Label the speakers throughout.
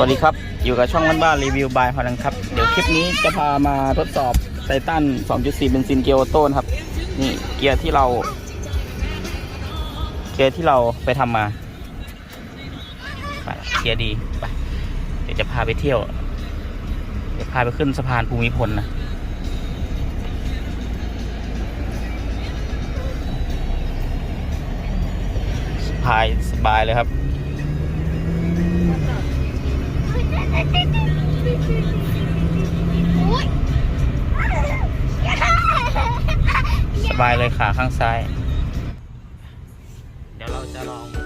Speaker 1: วัสดีครับ อยู่กับช่องบ้านบ้านรีวิวบายฮอลังครับ เดี๋ยวคลิปนี้จะพามาทดสอบไททัน2.4 เบนซินเกียร์ออโต้นครับ นี่เกียร์ที่เรา เกียร์ที่เราไปทำมา เกียร์ดีไป เดี๋ยวจะพาไปเที่ยว เดี๋ยวพาไปขึ้นสะพานภูมิพลนะสบายสบายเลยครับ สบายเลยขาข้างซ้าย เดี๋ยวเราจะลอง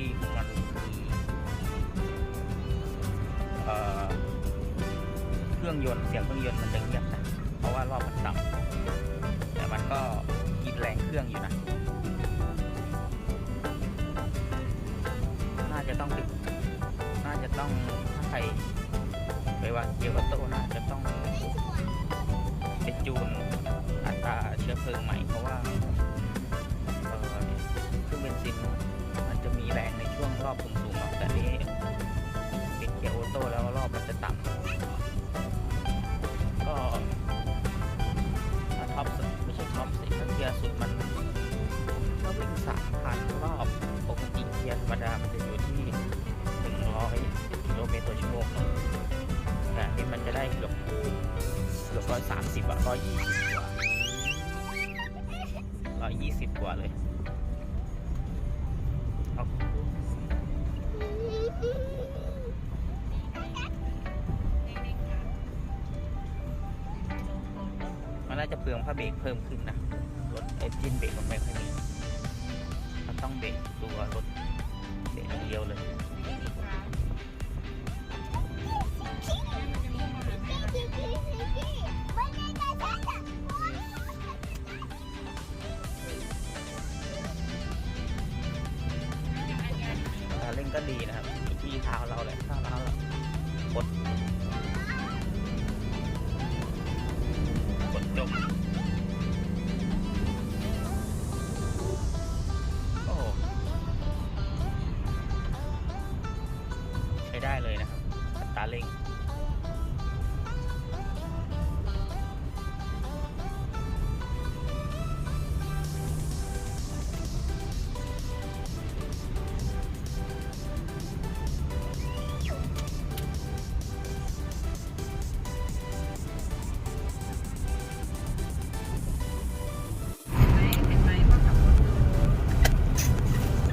Speaker 1: ดีของมันคือเครื่องยนต์เสียงเครื่องยนต์มันจะเงียบนะเพราะว่ารอบมันต่ำแต่มันก็กินแรงเครื่องอยู่นะน่าจะต้องดึกน่าจะต้องถ้าใครไปวางเกียร์วัตโต้น่าจะต้องไปจูนอัตราเชื้อเพลิงใหม่เพราะว่า โต้แล้วรอบมันจะต่ำก็ท็อปสไม่ใช่ท็อปสิเกียร์สุดมันก็วิ่งสามพันรอบปกติเกียร์ธรรมดามันจะอยู่ที่หนึ่งร้อยกิโลเมตรต่อชั่วโมงแต่นี่มันจะได้เกือบเกือบร้อยสามสิบอะร้อยยี่สิบกว่าร้อยยี่สิบกว่าเลย เปลืองผ้าเบรกเพิ่มขึ้นนะรถเอนจินเบรกมันไม่ค่อยมีมันต้องเบรกตัวรถเบรกอย่างเดียวเลย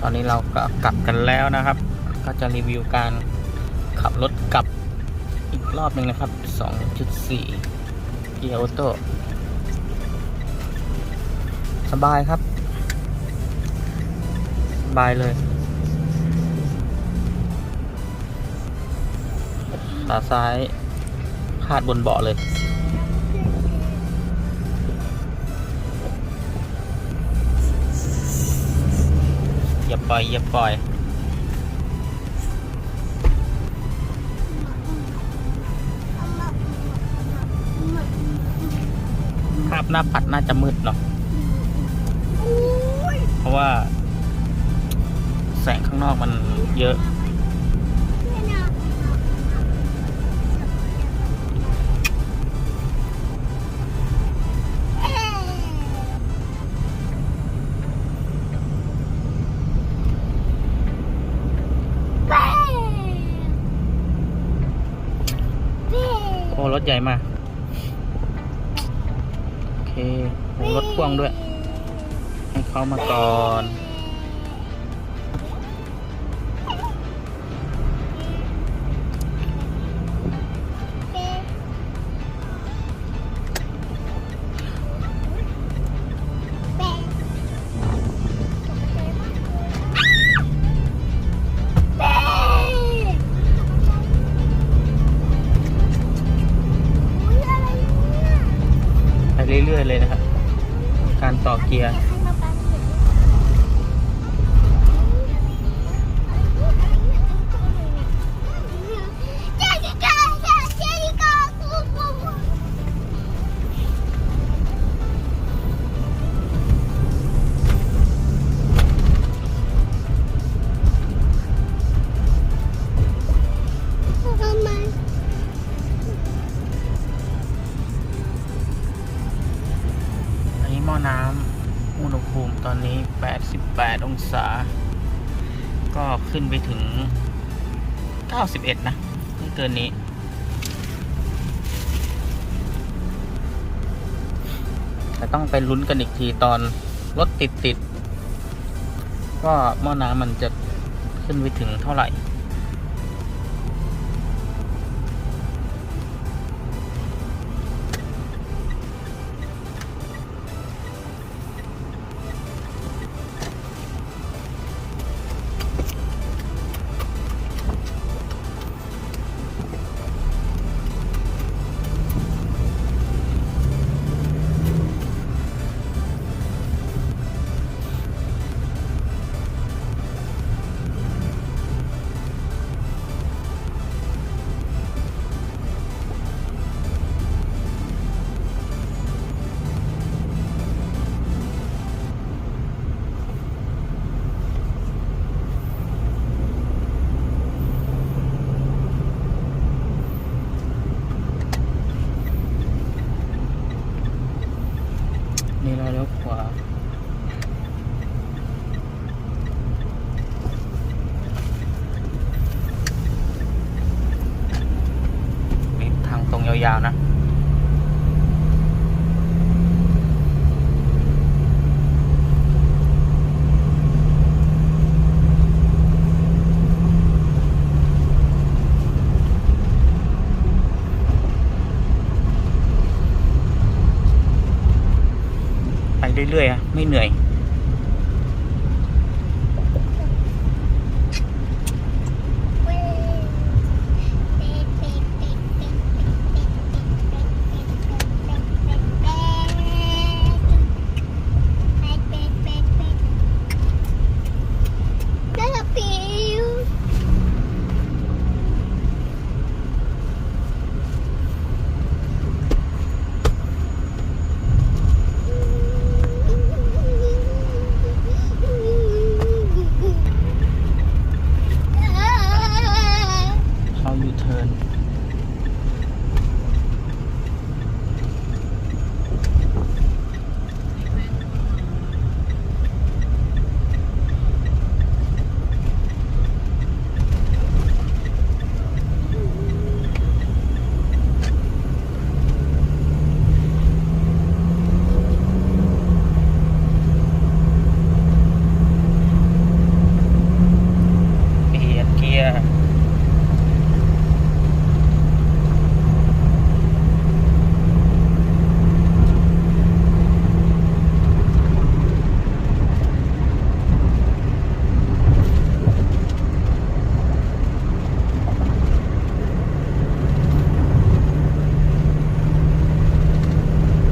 Speaker 1: อนนี้เราก็กลับกันแล้วนะครับ ก็จะรีวิวการขับรถกลับอีกรอบหนึ่งนะครับ 2.4 เกียร์ออโต้สบายครับ สบายเลยขาซ้ายพาดบนเบาะเลย อย่าปล่อยอย่าปล่อย ภาพหน้าปัดน่าจะมืดเนาะเพราะว่า แสงข้างนอกมันเยอะ ใหญ่มา โอเครถพ่วงด้วย ให้เขามาก่อน 18 18 องศา ก็ขึ้นไปถึง 91 นะไม่เกินนี้ แต่ต้องไปลุ้นกันอีกทีตอนรถติดติด ก็หม้อน้ำมันจะขึ้นไปถึงเท่าไหร่ เรื่อยๆอะไม่เหนื่อย เขายูเทิร์นเปลี่ ยนเกียร์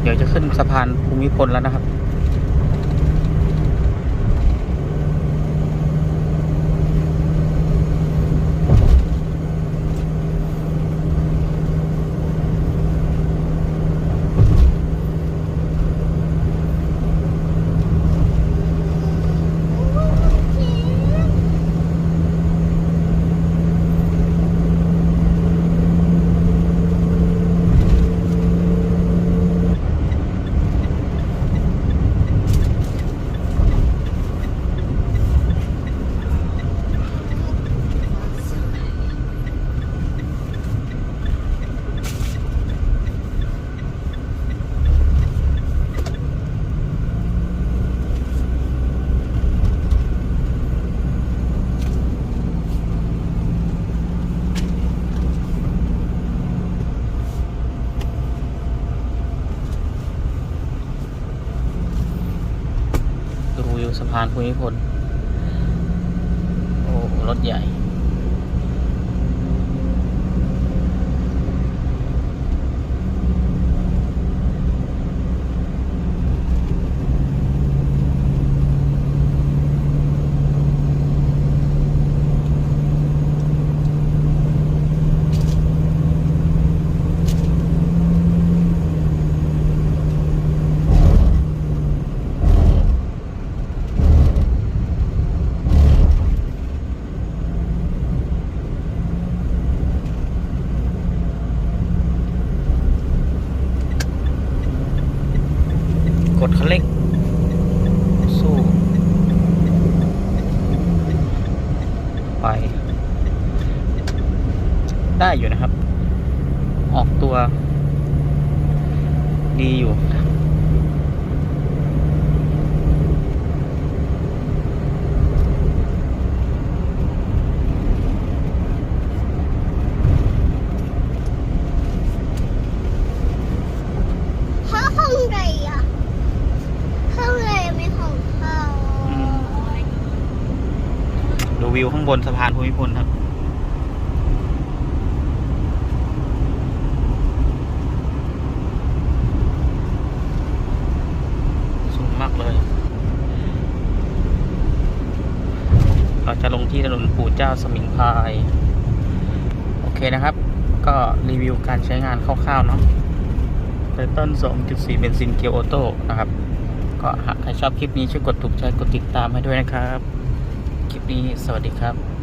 Speaker 1: เดี๋ยวจะขึ้นสะพานภูมิพลแล้วนะครับ ดูวิว สะพานภูมิพลโอ้รถใหญ่ กดคันเร่งสู้ ไป ได้อยู่นะครับ ออกตัว ดีอยู่
Speaker 2: ห้องห้องใดอะห้องใดไม่ของเขา
Speaker 1: อืมดูวิวข้างบนสะพานภูมิพลครับ สูงมากเลย เราจะลงที่ถนนปู่ เจ้าสมิงพาย โอเคนะครับ ก็รีวิวการใช้งานคร่าวๆเนาะไตเติ้ล2.4 เบนซินเกียร์ออโต้นะครับ ก็หากใครชอบคลิปนี้ช่วยกดถูกใจกดติดตามให้ด้วยนะครับ คลิปนี้สวัสดีครับ